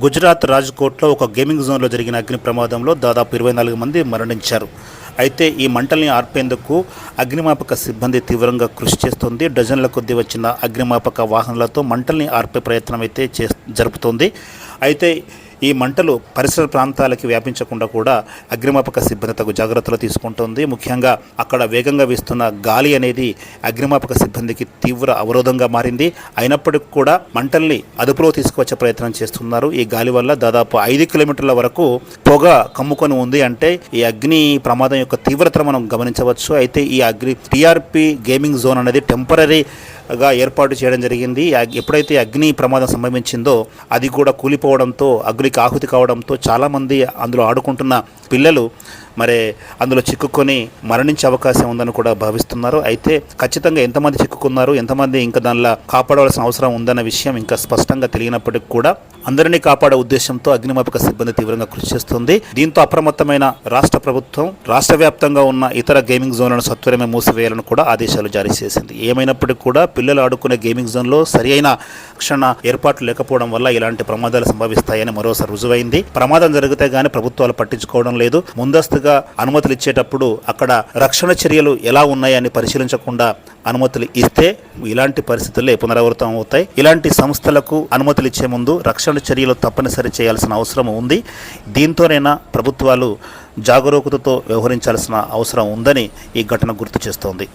గుజరాత్ రాజ్కోట్లో ఒక గేమింగ్ జోన్లో జరిగిన అగ్ని ప్రమాదంలో దాదాపు ఇరవై నాలుగు మంది మరణించారు. అయితే ఈ మంటల్ని ఆర్పేందుకు అగ్నిమాపక సిబ్బంది తీవ్రంగా కృషి చేస్తుంది. డజన్ల కొద్దీ వచ్చిన అగ్నిమాపక వాహనాలతో మంటల్ని ఆర్పే ప్రయత్నం అయితే చే జరుపుతోంది. అయితే ఈ మంటలు పరిసర ప్రాంతాలకి వ్యాపించకుండా కూడా అగ్నిమాపక సిబ్బంది తగు జాగ్రత్తలు తీసుకుంటోంది. ముఖ్యంగా అక్కడ వేగంగా వీస్తున్న గాలి అనేది అగ్నిమాపక సిబ్బందికి తీవ్ర అవరోధంగా మారింది. అయినప్పటికీ కూడా మంటల్ని అదుపులో తీసుకువచ్చే ప్రయత్నం చేస్తున్నారు. ఈ గాలి వల్ల దాదాపు ఐదు కిలోమీటర్ల వరకు పొగ కమ్ముకొని ఉంది అంటే ఈ అగ్ని ప్రమాదం యొక్క తీవ్రత మనం గమనించవచ్చు. అయితే ఈ అగ్ని టీఆర్పీ గేమింగ్ జోన్ అనేది టెంపరీ గా ఏర్పాటు చేయడం జరిగింది. ఎప్పుడైతే అగ్ని ప్రమాదం సంభవించిందో అది కూడా కూలిపోవడంతో అగ్నికి ఆహుతి కావడంతో చాలామంది అందులో ఆడుకుంటున్న పిల్లలు మరి అందులో చిక్కుకొని మరణించే అవకాశం ఉందని కూడా భావిస్తున్నారు. అయితే ఖచ్చితంగా ఎంతమంది చిక్కుకున్నారు ఎంతమంది ఇంకా దానిలో కాపాడవలసిన అవసరం ఉందన్న విషయం ఇంకా స్పష్టంగా తెలియనప్పటికీ కూడా అందరినీ కాపాడే ఉద్దేశంతో అగ్నిమాపక సిబ్బంది తీవ్రంగా కృషి చేస్తుంది. దీంతో అప్రమత్తమైన రాష్ట్ర ప్రభుత్వం రాష్ట్ర వ్యాప్తంగా ఉన్న ఇతర గేమింగ్ జోన్లను సత్వరమే మూసివేయాలని కూడా ఆదేశాలు జారీ చేసింది. ఏమైనప్పటికీ కూడా పిల్లలు ఆడుకునే గేమింగ్ జోన్లో సరి అయిన రక్షణ ఏర్పాట్లు లేకపోవడం వల్ల ఇలాంటి ప్రమాదాలు సంభవిస్తాయని మరోసారి రుజువైంది. ప్రమాదం జరిగితే గానీ ప్రభుత్వాలు పట్టించుకోవడం లేదు. ముందస్తుగా అనుమతులు ఇచ్చేటప్పుడు అక్కడ రక్షణ చర్యలు ఎలా ఉన్నాయని పరిశీలించకుండా అనుమతులు ఇస్తే ఇలాంటి పరిస్థితులే పునరావృతం అవుతాయి. ఇలాంటి సంస్థలకు అనుమతులు ఇచ్చే ముందు రక్షణ చర్యలు తప్పనిసరి చేయాల్సిన అవసరం ఉంది. దీంతోనైనా ప్రభుత్వాలు జాగరూకతతో వ్యవహరించాల్సిన అవసరం ఉందని ఈ ఘటన గుర్తు చేస్తోంది.